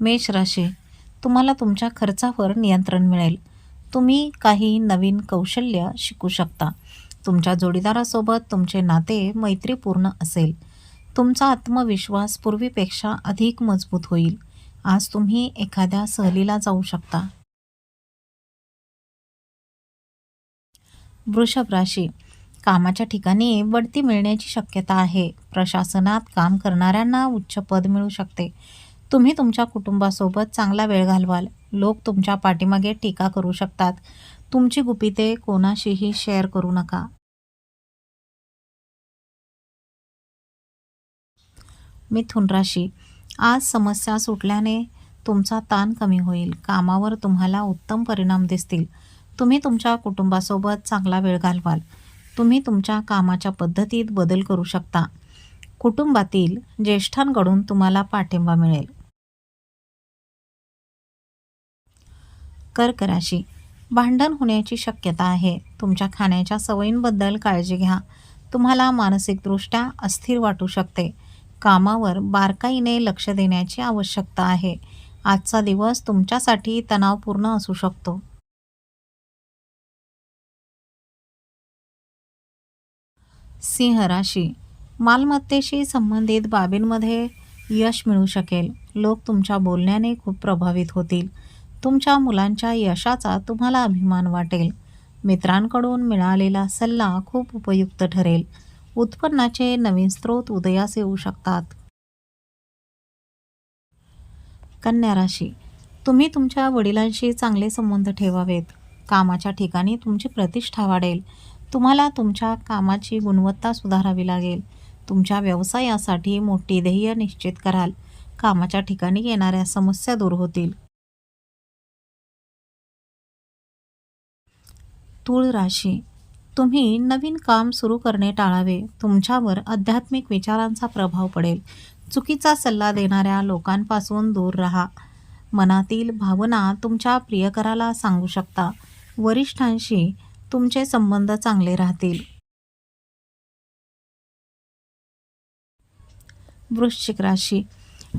मेष राशी तुम्हाला तुमच्या खर्चावर नियंत्रण मिळेल. तुम्ही काही नवीन कौशल्य शिकू शकता. तुमच्या जोडीदारासोबत तुमचे नाते मैत्रीपूर्ण असेल. तुमचा आत्मविश्वास पूर्वीपेक्षा अधिक मजबूत होईल. आज तुम्ही एखाद्या सहलीला जाऊ शकता. वृषभ राशी कामाच्या ठिकाणी बढती मिळण्याची शक्यता आहे. प्रशासनात काम करणाऱ्यांना उच्च पद मिळू शकते. तुम्ही तुमच्या कुटुंबासोबत चांगला वेळ घालवाल. लोक तुमच्या पाठीमागे टीका करू शकतात. तुमची गुपिते कोणाशीही शेअर करू नका. मिथुन राशी. आज समस्या सुटल्याने तुमचा ताण कमी होईल. कामावर तुम्हाला उत्तम परिणाम दिसतील. तुम्ही तुमच्या कुटुंबासोबत चांगला वेळ घालवाल. तुम्ही तुमच्या कामाच्या पद्धतीत बदल करू शकता. कुटुंबातील ज्येष्ठांकडून तुम्हाला पाठिंबा मिळेल. कर्क राशी भांडण होण्याची शक्यता आहे. तुमच्या खाण्याच्या सवयींबद्दल काळजी घ्या. तुम्हाला मानसिकदृष्ट्या अस्थिर वाटू शकते. कामावर बारकाईने लक्ष देण्याची आवश्यकता आहे. आजचा दिवस तुमच्यासाठी तणावपूर्ण असू शकतो. सिंह राशी. मालमत्तेशी संबंधित बाबींमध्ये यश मिळू शकेल. लोक तुमच्या बोलण्याने खूप प्रभावित होतील. तुमच्या मुलांच्या यशाचा तुम्हाला अभिमान वाटेल. मित्रांकडून मिळालेला सल्ला खूप उपयुक्त ठरेल. उत्पन्नाचे नवीन स्रोत उदयास येऊ शकतात. कन्या राशी. तुम्ही तुमच्या वडिलांशी चांगले संबंध ठेवावेत. कामाच्या ठिकाणी तुमची प्रतिष्ठा वाढेल. तुम्हाला तुमच्या कामाची गुणवत्ता सुधारावी लागेल. तुमच्या व्यवसायासाठी मोठी ध्येय निश्चित कराल. कामाच्या ठिकाणी येणाऱ्या समस्या दूर होतील. तूळ राशी. तुम्ही नवीन काम सुरू करणे टाळावे. तुमच्यावर आध्यात्मिक विचारांचा प्रभाव पडेल. चुकीचा सल्ला देणाऱ्या लोकांपासून दूर राहा. मनातील भावना तुमच्या प्रियकराला सांगू शकता. वरिष्ठांशी तुमचे संबंध चांगले राहतील. वृश्चिक राशी.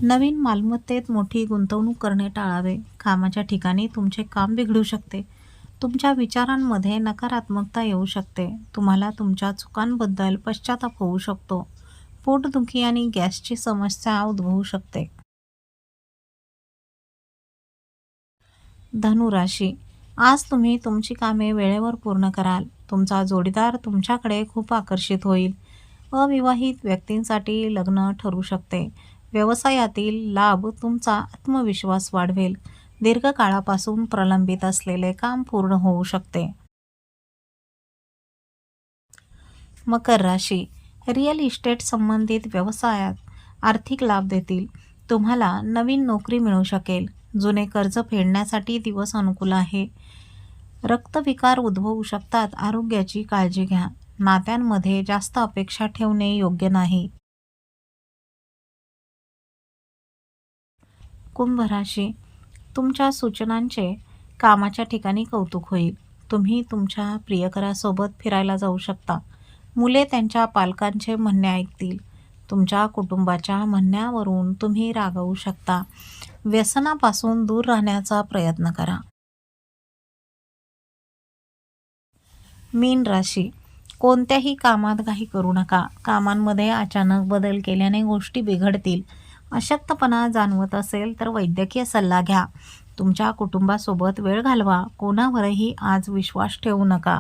नवीन मालमत्तेत मोठी गुंतवणूक करणे टाळावे. कामाच्या ठिकाणी तुमचे काम बिघडू शकते. तुमच्या विचारांमध्ये नकारात्मकता येऊ शकते. तुम्हाला तुमच्या चुकांबद्दल पश्चाताप होऊ शकतो. पोटदुखी आणि गॅसची समस्या उद्भवू शकते. धनुराशी. आज तुम्ही तुमची कामे वेळेवर पूर्ण कराल. तुमचा जोडीदार तुमच्याकडे खूप आकर्षित होईल. अविवाहित व्यक्तींसाठी लग्न ठरू शकते. व्यवसायातील लाभ तुमचा आत्मविश्वास वाढवेल. दीर्घकाळापासून प्रलंबित असलेले काम पूर्ण होऊ शकते. मकर राशी रिअल इस्टेट संबंधित व्यवसायात आर्थिक लाभ देतील. तुम्हाला नवीन नोकरी मिळू शकेल जुने कर्ज फेडण्यासाठी दिवस अनुकूल आहे. रक्तविकार उद्भवू शकतात आरोग्याची काळजी घ्या. नात्यांमध्ये जास्त अपेक्षा ठेवणे योग्य नाही. कुंभ राशी तुमच्या सूचनांचे कामाच्या ठिकाणी कौतुक होईल. तुम्ही तुमच्या प्रियकरासोबत फिरायला जाऊ शकता. मुले त्यांच्या पालकांचे म्हणणे ऐकतील. तुमच्या कुटुंबाच्या म्हणण्यावरून तुम्ही रागवू शकता. व्यसनापासून दूर राहण्याचा प्रयत्न करा. मीन राशी. कोणत्याही कामात काही करू नका. कामांमध्ये अचानक बदल केल्याने गोष्टी बिघडतील. अशक्तपणा जाणवत असेल तर वैद्यकीय सल्ला घ्या. तुमच्या कुटुंबासोबत वेळ घालवा. कोणावरही आज विश्वास ठेवू नका.